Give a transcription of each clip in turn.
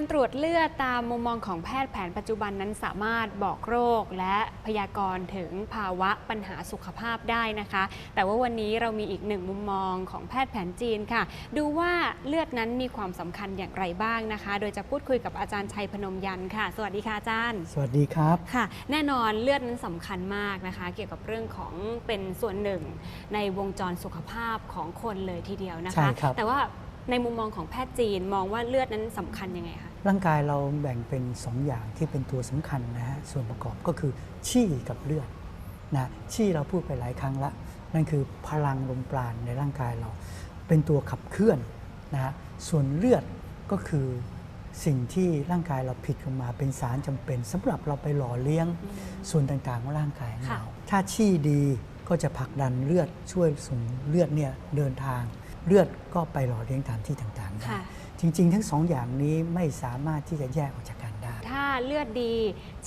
การตรวจเลือดตามมุมมองของแพทย์แผนปัจจุบันนั้นสามารถบอกโรคและพยากรณ์ถึงภาวะปัญหาสุขภาพได้นะคะ แต่ว่าวันนี้เรามีอีกหนึ่งมุมมองของแพทย์แผนจีนค่ะ ดูว่าเลือดนั้นมีความสำคัญอย่างไรบ้างนะคะ โดยจะพูดคุยกับอาจารย์ชัยพนมยันค่ะ สวัสดีค่ะอาจารย์ สวัสดีครับค่ะ แน่นอนเลือดนั้นสำคัญมากนะคะ เกี่ยวกับเรื่องของเป็นส่วนหนึ่ง ในวงจรสุขภาพของคนเลยทีเดียวนะใช่คะครับแต่ว่าในมุมมองของแพทย์จีนมองว่าเลือดนั้นสำคัญยังไงคะ ร่างกายเราแบ่งเป็น 2 อย่างที่เป็นตัวสำคัญนะฮะส่วนประกอบก็คือชี่กับเลือดนะชี่เราพูดไปหลายครั้งละนั่นคือพลังลมปราณในร่างกายเรา เป็นตัวขับเคลื่อนนะฮะส่วนเลือดก็คือสิ่งที่ร่างกายเราผิดออกมาเป็นสารจำเป็นสำหรับเราไปหล่อเลี้ยงส่วนต่างๆของร่างกายของค่ะเราถ้าชี่ดีก็จะผลักดันเลือดช่วยส่งเลือดเนี่ยเดินทาง เลือดก็ไปหล่อเลี้ยงตามที่ต่างๆได้ค่ะ จริง ๆ ทั้งสองอย่างนี้ไม่สามารถที่จะแยกออกจากกันได้ ถ้าเลือดดี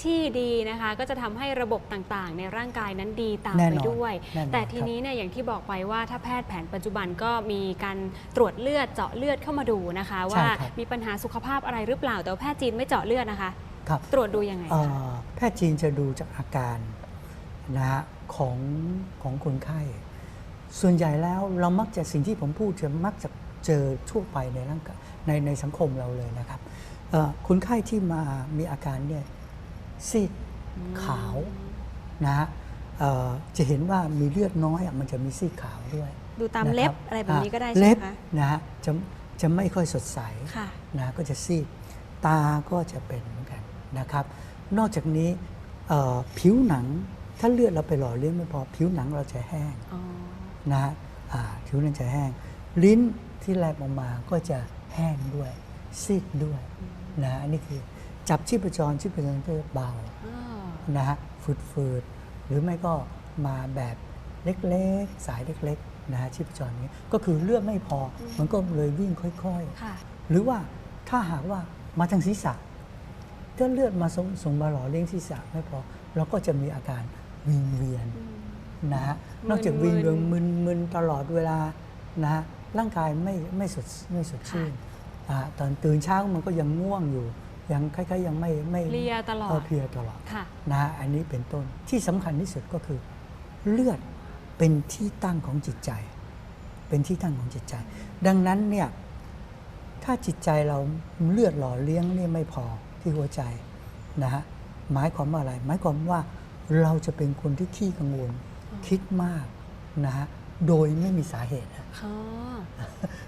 ชี่ดีนะคะ ก็จะทำให้ระบบต่างๆ ในร่างกายนั้นดีตามแน่ไปนอนด้วย แน่นอนแต่ทีครับนี้เนี่ยอย่างที่บอกไปว่าถ้าแพทย์แผนปัจจุบันก็มีการตรวจเลือดเจาะเลือดเข้ามาดูนะคะ ว่าใช่ครับ มีปัญหาสุขภาพอะไรหรือเปล่าแต่ว่าแพทย์จีนไม่เจาะเลือดนะคะ ครับ ตรวจดูยังไงเอ่คะอแพทย์จีนจะดูจากอาการนะฮะของของคนไข้ ส่วนใหญ่แล้วเรามักจะสิ่งที่ผมพูดจะมักจะ เจอทั่วไปในร่างกายในในสังคมเราเลยนะครับเอ่อคนไข้ที่มามีอาการเนี่ยซีดขาวนะฮะเอ่อจะเห็นว่ามีเลือดน้อยอะมันจะมีซีดขาวด้วย ดูตามนะคเล็บอะไรแบบนี้ก็ได้ใช่เล็ไหมบคะนะฮะจะจะไม่ค่อยสดใสค่ะนะก็จะซีดตาก็จะเป็นเหมือนกันนะครับ นอกจากนี้เอ่อผิวหนังถ้าเลือดเราไปหล่อเลี้ยงไม่พอผิวหนังเราจะแห้งอ๋อนะฮะอ่าผิวหนังจะแห้ง ลิ้น ที่แลบออกมาก็จะแห้งด้วย ซีดด้วยนะฮะอันนี่คือจับชีพจรชีพจรก็จะเบาอ๋อนะฮะฝืดๆหรือไม่ก็มาแบบเล็กๆ สายเล็กๆนะฮะชีพจรนี้ก็คือเลือดไม่พออมันก็เลยวิ่งค่อยๆค่ะหรือว่าถ้าหากว่ามาทางศีรษะถ้าเลือดมาส่งส่งมาหล่อเลี้ยงศีรษะไม่พอเราก็จะมีอาการวิงเวียนนะฮะมึนนอกจากวิงเวียนมึมึนนมึนตลอดเวลานะฮะ ร่างกายไม่ไม่สดไม่สดชื่นอ่าตอนตื่นเช้ามันก็ยังง่วงอยู่ ยังคล้ายๆยังไม่ไม่เพลียตลอดเเพลียตลอดค่ะนะฮะอันนี้เป็นต้นที่สำคัญที่สุดก็คือ เลือดเป็นที่ตั้งของจิตใจ เป็นที่ตั้งของจิตใจ ดังนั้นเนี่ยถ้าจิตใจเราเลือดหล่อเลี้ยงเนี่ยไม่พอที่หัวใจนะฮะหมายความว่าอะไร หมายความว่าเราจะเป็นคนที่ขี้กังวลคิดมากนะฮะ โดยไม่มีสาเหตุนะอ๋อ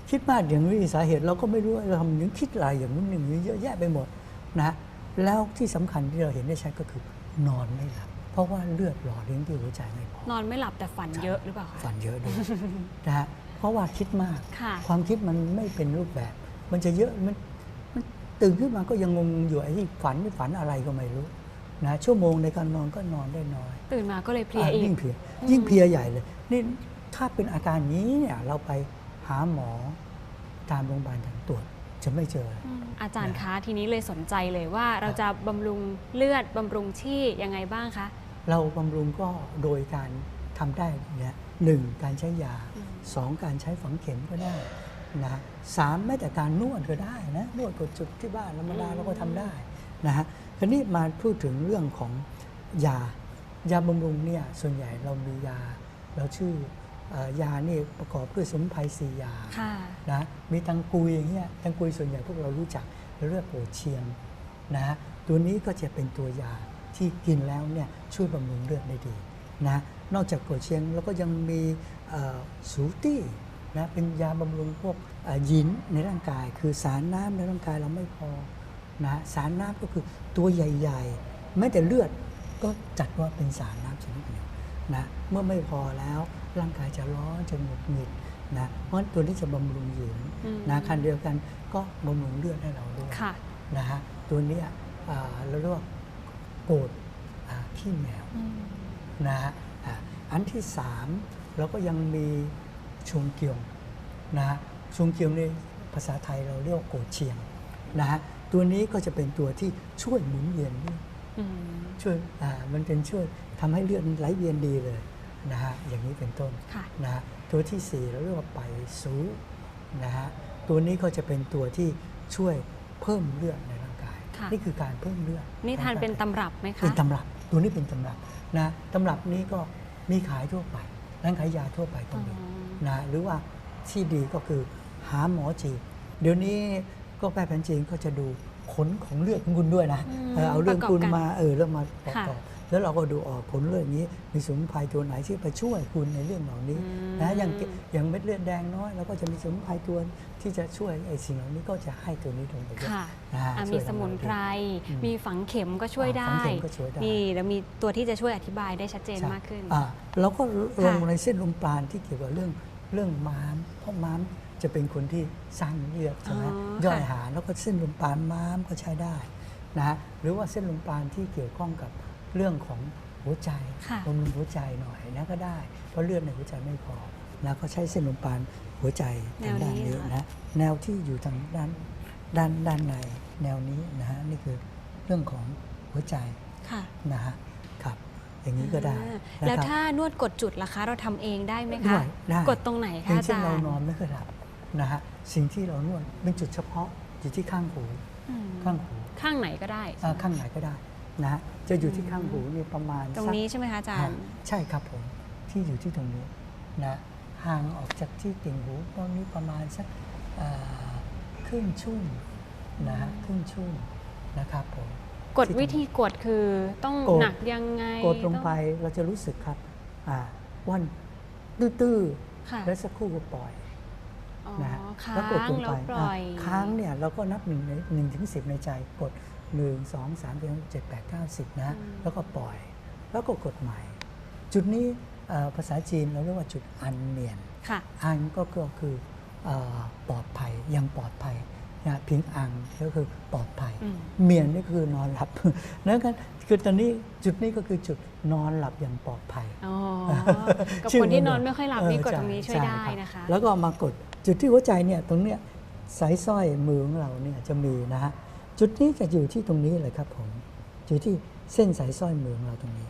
คิดมากอย่างไม่มีสาเหตุเราก็ไม่รู้ว่าเราทำอย่างคิดอะไรอย่างนู้นอย่างนี้เยอะแยะไปหมดนะแล้วที่สำคัญที่เราเห็นได้ชัดก็คือนอนไม่หลับ เพราะว่าเลือดหล่อเลี้ยงที่หัวใจไม่พอนอนไม่หลับแต่ฝันเยอะหรือเปล่าคะฝันเยอะด้วยนะฮะเพราะว่าคิดมากค่ะความคิดมันไม่เป็นรูปแบบ มันจะเยอะมันมันตื่นขึ้นมาก็ยังงงอยู่ไอ้ที่ฝันไม่ฝันอะไรก็ไม่รู้นะชั่วโมงในการนอนก็นอนได้น้อย ตื่นมาก็เลยเพลียอะอีกยิ่งเพลียยิ่งเพลียใหญ่เลยนี่ ถ้าเป็นอาการนี้เนี่ยเราไปหาหมอตามโรงพยาบาลต่างตรวจจะไม่เจออืมอาจารย์คะทีนี้เลยสนใจเลยว่าเราจะบำรุงเลือดบำรุงชี่ยังไงบ้างคะ เราบำรุงก็โดยการทำได้เนี่ยหนึ่งการใช้ยาอืมสองการใช้ฝังเข็มก็ได้นะสามแม้แต่การนวดก็ได้นะนวดกดจุดที่บ้านธรรมดาเราก็ทำได้นะฮะคราวนี้มาพูดถึงเรื่องของยายาบำรุงเนี่ยส่วนใหญ่เรามียาเราชื่อเอ่อ ยานี่ประกอบด้วยสมุนไพรสี่ยาค่ะนะมีตังกุยอย่างเงี้ยตังกุยส่วนใหญ่พวกเรารู้จักเราเรียกโปรดเชียงนะฮะตัวนี้ก็จะเป็นตัวยาที่กินแล้วเนี่ยช่วยบำรุงเลือดได้ดีนะนอกจากโปรดเชียงแล้วก็ยังมีเอ่อสูตี้นะเป็นยาบำรุงพวกเอ่อยินในร่างกาย คือสารน้ำในร่างกายเราไม่พอนะสารน้ำก็คือตัวใหญ่ๆแม้แต่เลือดก็จัดว่าเป็นสารน้ำชนิดหนึ่งนะเมื่อไม่พอแล้ว ร่างกายจะร้อนจะหงุดหงิดนะเพราะฉะนั้นตัวนี้จะบำรุงหญิงอืมนะคันเดียวกันก็บำรุงเลือดให้เราด้วยค่ะนะฮะตัวเนี้ยอ่าเราเรียกว่าโกรธอ่าขี้แมวอืมนะฮะอ่าอันที่สามเราก็ยังมีชงเกียงนะฮะชงเกียงในภาษาไทยเราเรียกว่าโกรธเชียงนะฮะตัวนี้ก็จะเป็นตัวที่ช่วยหมุนเวียนเลือดอืมช่วยอ่ามันเป็นช่วยทำให้เลือดไหลเวียนดีเลย นะฮะอย่างนี้เป็นต้นค่ะนะฮะตัวที่สี่เราเรียกว่าไปสูนะฮะตัวนี้ก็จะเป็นตัวที่ช่วยเพิ่มเลือดในค่ะนี่คือการเพิ่มเลือดนี่ทานเป็นตำรับไหมเป็นคะตำรับตัวนี้เป็นตำรับนะตำรับนี้ก็มีขายทั่วไปร้านขายยาทั่วไปก็มีอ๋อนะหรือว่าที่ดีก็คือหาหมอจีนเดี๋ยวนี้ก็แพทย์แผนจีนก็จะดูผลของเลือดของคุณด้วยนะอืมเออเอาเรื่องประกอบคุณกันมาเออแล้วมาประค่ะกอบ แล้วเราก็ดูออกผลเลือดอย่างนี้ มีสมุนไพรตัวไหนที่ไปช่วยคุณในเรื่องเหล่านี้อืมนะอย่างอย่างเม็ดเลือดแดงน้อยเราก็จะมีสมุนไพรตัวที่จะช่วยไอ้สิ่งเหล่านี้ก็จะให้ตัวนี้ลงไปด้วยค่ะนะฮะอะช่มีวยสมุนไพรอืมมีฝังเข็มก็ช่วยอ่าได้ฝังเข็มก็ช่วยได้นี่แล้วมีตัวที่จะช่วยอธิบายได้ชัดเจนใช่มากขึ้นอ่าเราก็ลงค่ะในเส้นลมปราณที่เกี่ยวกับเรื่องเรื่องม้ามเพราะม้ามจะเป็นคนที่สร้างเลือดใช่ไหมอ๋อย่อยค่ะอาหารแล้วก็เส้นลมปราณม้ามก็ใช้ได้นะฮะหรือว่าเส้นลมปราณที่เกี่ยวข้องกับ เรื่องของหัวใจค่ะบำรุงหัวใจหน่อยนะก็ได้ เพราะเลือดในหัวใจไม่พอนะก็ใช้เส้นลมปราณหัวใจทางด้านนี้นะแนวที่อยู่ทางด้านด้านด้านในแนวนี้นะฮะนี่คือเรื่องของหัวใจค่ะนะฮะครับอย่างนี้ก็ได้อ่านะแล้วครับถ้านวดกดจุดล่ะคะ เราทำเองได้ไหมได้คะได้กดตรงไหนอคะย่างอาเช่นจารเราย์นอนไม่เคยหลับนะฮะสิ่งที่เรานวดเป็นจุดเฉพาะอยู่ที่ข้างหูอืมข้างหูข้างไหนก็ได้อ่าข้างไหนก็ได้ นะฮะจะอยู่ที่ข้างหูนี่ประมาณตรงสักนี้ใช่ไหมคะอาจารอ่าย์ ใช่ครับผมที่อยู่ที่ตรงนี้นะห่างออกจากที่ติ่งหูตรงนี้ประมาณสักอ่าครึ่งชุ่มนะฮะครึ่งชุ่มนะครับผม กดวิธีกดคือต้องกด หนักยังไงกดลงไปต้อเราจะรู้สึกครับอ่าวันตื้อค่ะๆแล้วสักครู่ก็ปล่อย อ๋อนะฮะค้าแล้วกดลงงแล้ไปวปล่อย อะค้างเนี่ยเราก็นับหนึ่งในหนึ่งถึงสิในใจกด หนึ่งสองสามสี่ห้าหกเจ็ดแปดเก้าสิบนะแล้วก็ปล่อย แล้วก็กดใหม่ จุดนี้เอ่อภาษาจีนเราเรียกว่าจุดอันเนียนค่ะอันก็ก็คือเอ่อปลอดภัยยังปลอดภัยนะพิงอังก็คือปลอดภัยอืมเมียนนี่คือนอนหลับแล้วกันคือตอนนี้จุดนี้ก็คือจุดนอนหลับอย่างปลอดภัยอ๋อกับชื่คนที่มันนอนไม่ค่อยหลับนี่เกดตรงนี้ช่วยใได้รับนะคะ แล้วก็มากดจุดที่หัวใจเนี่ยตรงเนี้ยสายสร้อยมือของเราเนี่ยจะมีนะฮะ จุดนี้จะอยู่ที่ตรงนี้เลยครับผมอยู่ที่เส้นสายสร้อยมือของเราตรงนี้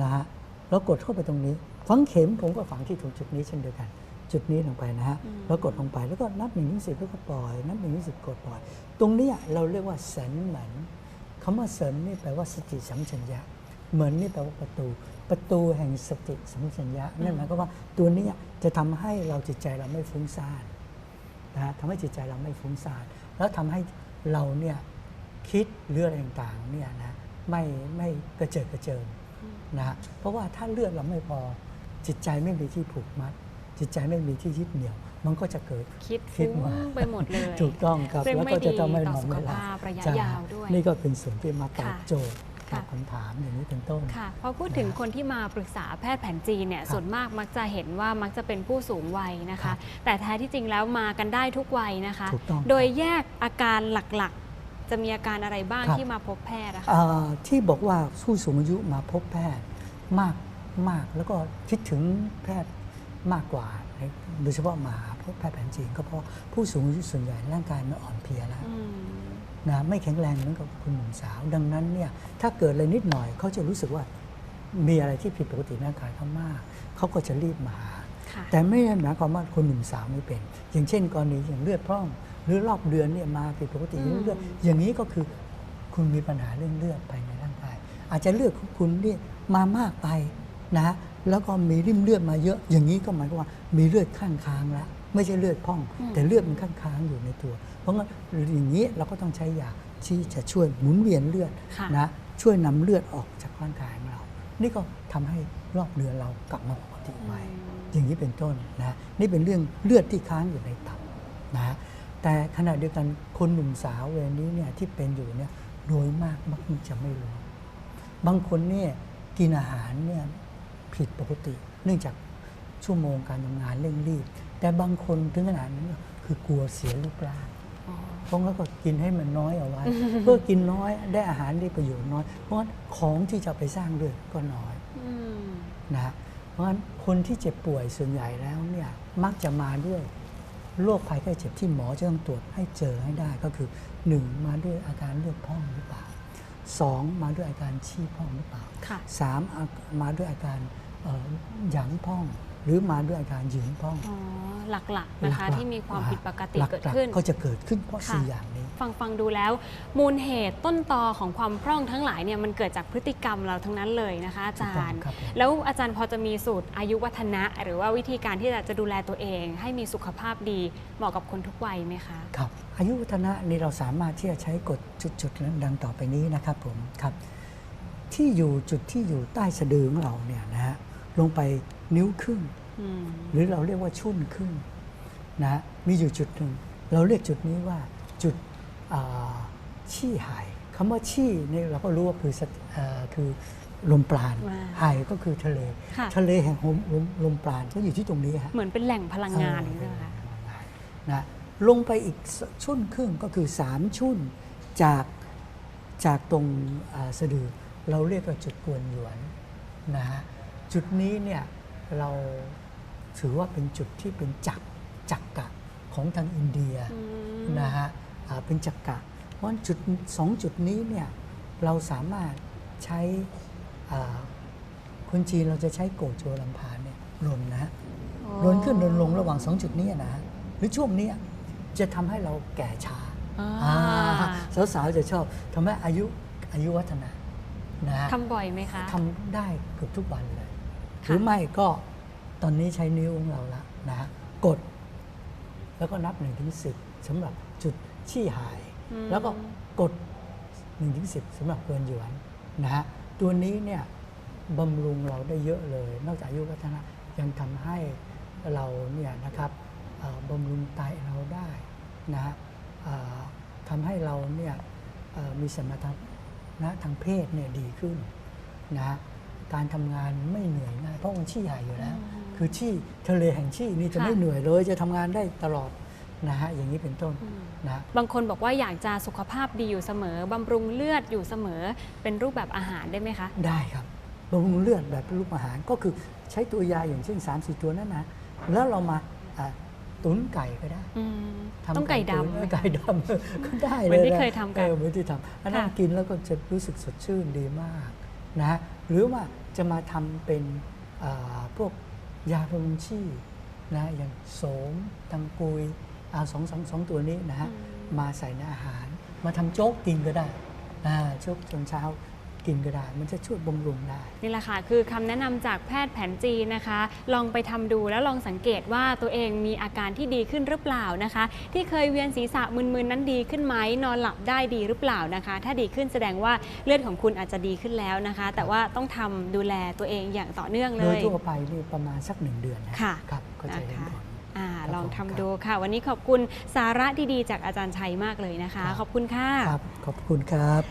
นะฮะแล้วกดเข้าไปตรงนี้ ฝังเข็มผมก็ฝังที่ตรงจุดนี้เช่นเดียวกัน จุดนี้ลงไปนะฮะอืมแล้วกดลงไปแล้วก็นับหนึ่งถึงสิบแล้วก็ปล่อย นับหนึ่งถึงสิบกดปล่อย ตรงเนี้ยเราเรียกว่าเสันเหมือนคำว่าเสันนี่แปลว่าสติสัมปชัญญะเหมือนนี่แปลว่าประตู ประตูแห่งสติสัมปชัญญะนั่นหมายความว่าตัวเนี้ยจะทำให้เราจิตใจเราไม่ฟุ้งซ่านนะฮะทำให้จิตใจเราไม่ฟุ้งซ่าน แล้วทำให้เราเนี่ย คิดเรื่องอะไรต่างๆเนี่ยนะไม่ไม่กระเจิดกระเจิงนะฮะเพราะว่าถ้าเลือดเราไม่พอจิตใจไม่มีที่ผูกมัด จิตใจไม่มีที่ยึดเหนี่ยว มันก็จะเกิดคิดคิฟุ้ดงมาไปหมดเลยถูกต้องครับซึ่งแล้วไม่ก็จะดีทำให้ต่นออนสุไม่ขหลับภาพระยะใช่ยาวด้วยนี่ก็เป็นส่วนที่มาตอบค่ะโจทย์ตอค่ะบคำถามอย่างนี้เป็นต้นค่ะพอพูดถึงคนที่มาปรึกษาแพทย์แผนจีนเนี่ยครับส่วนมากมักจะเห็นว่ามักจะเป็นผู้สูงวัยนะครัคะบแต่แท้ที่จริงแล้วมากันได้ทุกวัยนะคะถูกต้องโดยแยกอาการหลักๆ จะมีอาการอะไรบ้างครับ ที่มาพบแพทย์อะคะ เอ่อที่บอกว่าผู้สูงอายุมาพบแพทย์มากมากแล้วก็คิดถึงแพทย์มากกว่าโดยเฉพาะมาหาพบแพทย์แผนจีนก็เพราะผู้สูงอายุส่วนใหญ่ร่างกายมันอ่อนเพลียแล้ว อืม นะไม่แข็งแรงเหมือนกับคุณหนุ่มสาว ดังนั้นเนี่ยถ้าเกิดอะไรนิดหน่อยเขาจะรู้สึกว่ามีอะไรที่ผิดปกติในร่างกายเขามากเขาก็จะรีบมาหา ค่ะ แต่ไม่ได้หมายความว่าคนหนุ่มสาวไม่เป็น อย่างเช่นกรณีอย่างเลือดพร่อง หรือรอบเดือนเนี่ยมาผิดปกติอืมเลือดอย่างนี้ก็คือคุณมีปัญหาเรื่องเลือดภายในร่างกาย อาจจะเลือดของคุณนี่มามากไปนะฮะแล้วก็มีริ่มเลือดมาเยอะ อย่างนี้ก็หมายความว่ามีเลือดข้างค้างแล้วไม่ใช่เลือดพร่อง แต่เลือดมันข้างค้างอยู่ในตัว เพราะงั้นอย่างนี้เราก็ต้องใช้ยาที่จะช่วยหมุนเวียนเลือดค่ะนะช่วยนำเลือดออกจากร่างกายของเรา นี่ก็ทำให้รอบเดือนเรากลับมาปกติใหม่อย่างนี้เป็นต้นนะนี่เป็นเรื่องเลือดที่ค้างอยู่ในตับนะ แต่ขณะเดียวกันคนหนุ่มสาวเวลานี้เนี่ยที่เป็นอยู่เนี่ยโดยมากมักจะไม่รู้ บางคนเนี่ยกินอาหารเนี่ยผิดปกติ เนื่องจากชั่วโมงการทำงานเร่งรีบ แต่บางคนถึงขนาดนั้นก็คือกลัวเสียรูปร่างอ๋อเพราะงั้นก็กินให้มันน้อยเอาไว้ เพื่อกินน้อยได้อาหารได้ประโยชน์น้อย เพราะงั้นของที่จะไปสร้างเลือดก็น้อยอืมนะฮะเพราะฉะนั้นคนที่เจ็บป่วยส่วนใหญ่แล้วเนี่ยมักจะมาด้วย โรคภัยไข้เจ็บที่หมอจะต้องตรวจให้เจอให้ได้ก็คือ 1 มาด้วยอาการเลือดพร่องหรือเปล่า 2 มาด้วยอาการชี้พร่องหรือเปล่าค่ะ3อามาด้วยอาการเอ่อหยันพร่อง หรือมาด้วยอาการหยืนพร่องอ๋อหลักๆนะคะหลักๆที่มีความอ่าผิดปกติหลัๆเกิดขึ้นก็จะเกิดขึ้นเพราะค่ะสี่อย่างนี้ ฟังฟังดูแล้ว มูลเหตุต้นตอของความพร่องทั้งหลายเนี่ยมันเกิดจากพฤติกรรมเราทั้งนั้นเลยนะคะ อาจารย์ถูกต้องครับผมแล้วอาจารย์พอจะมีสูตรอายุวัฒนะ หรือว่าวิธีการที่จะจะดูแลตัวเอง ให้มีสุขภาพดีเหมาะกับคนทุกวัยไหมคะครับอายุวัฒนะนี่เราสามารถที่จะใช้กฎจุดๆดังต่อไปนี้นะครับผมครับที่อยู่จุดที่อยู่ใต้สะดือของเราเนี่ยนะฮะลงไปนิ้วครึ่งอืมหรือเราเรียกว่าชุ่นครึ่งนะฮะมีอยู่จุดหนึ่งเราเรียกจุดนี้ว่าจุดอ่า ชี่หายคำว่าชี่นี่เราก็รู้ว่าคือสะเอ่อคือลมปราณว้าวหายก็คือทะเลค่ะทะเลแห่งลมลมลมปราณก็อยู่ที่ตรงนี้ฮะเหมือนเป็นแหล่งพลังงานใช่ไหมคะนะลงไปอีกสชุ่นครึ่งก็คือ3ชุ่นจากจากตรงอ่าสะดือเราเรียกว่าจุดกวนหยวนนะฮะจุดนี้เนี่ยเราถือว่าเป็นจุดที่เป็นจักรจักกะของทางอินเดียอืมนะฮะอ่า เป็นจักกะ เพราะฉะนั้นจุดสองจุดนี้เนี่ยเราสามารถใช้อ่าคนจีนเราจะใช้โกโจลำพานเนี่ยรนนะฮะรนขึ้นรนลงระหว่างสองจุดนี้นะฮะหรือช่วงเนี้ยจะทำให้เราแก่ช้าอ่าอ่าสาวๆจะชอบทำให้อายุอายุวัฒนะนะฮะทำบ่อยไหมคะทำได้เกือบทุกวันเลยหค่ะรือไม่ก็ตอนนี้ใช้นิ้วของเราละนะฮะกด แล้วก็นับ1นถึงสิสำหรับจุด ชี้หายอืมแล้วก็กด1นถึงสิสำหรับเกินหยวนนะฮะตัวนี้เนี่ยบำรุงเราได้เยอะเลย นอกจากอายุวัฒนะยังทำให้เราเนี่ยนะครับเอ่อบำรุงไตเราได้นะฮะเอ่อทำให้เราเนี่ยเอ่อมีสมรรถนะทางเพศเนี่ยดีขึ้นนะฮะการทำงานไม่เหนื่อยง่ายเพราะมันชี้ใหญ่อยู่แล้วอืมคือชี้ทะเลแห่งชี้นี่จะค่ะไม่เหนื่อยเลยจะทำงานได้ตลอด นะฮะอย่างนี้เป็นต้นอืมนะบางคนบอกว่าอยากจะสุขภาพดีอยู่เสมอบำรุงเลือดอยู่เสมอเป็นรูปแบบอาหารได้ไหมคะได้ครับบำรุงเลือดแบบรูปอาหารก็คือใช้ตัวยาอย่างเช่น3ามสี่ตัวนั้นนะแล้วเรามาอ่าตุ๋นไก่ก็ได้อืมทำต้องไก่ตุ๋นดำไหมไก่ดำก็ได้เหเลมือนยที่นะเคยทำกันออเหมือนที่ทำอันนั้นค่ะกินแล้วก็จะรู้สึกสดชื่นดีมากนะฮะหรือว่าจะมาทำเป็นอ่าพวกยาบำรุงชีพนะอย่างโสมตังกุย เอาสองสองสองตัวนี้นะฮะมาใส่ในอาหาร มาทำโจ๊กกินก็ได้อ่าโจ๊กตอนเช้ากินก็ได้มันจะช่วยบำรุงได้ นี่แหละค่ะ คือคำแนะนำจากแพทย์แผนจีนนะคะ ลองไปทำดูแล้วลองสังเกตว่าตัวเองมีอาการที่ดีขึ้นหรือเปล่านะคะ ที่เคยเวียนศีรษะมึนๆนั้นดีขึ้นไหมนอนหลับได้ดีหรือเปล่านะคะ ถ้าดีขึ้นแสดงว่าเลือดของคุณอาจจะดีขึ้นแล้วนะคะ แต่ว่าต้องทำดูแลตัวเองอย่างต่อเนื่องเลโดยยทั่วไปนี่ประมาณสักหนึ่งเดือนนะค่ะครับก็จะเห็นนะคะผล อ่าครับลองผมทำครับดูค่ะ วันนี้ขอบคุณสาระดีๆ จากอาจารย์ชัยมากเลยนะคะครับขอบคุณค่ะ ครับ ขอบคุณครับ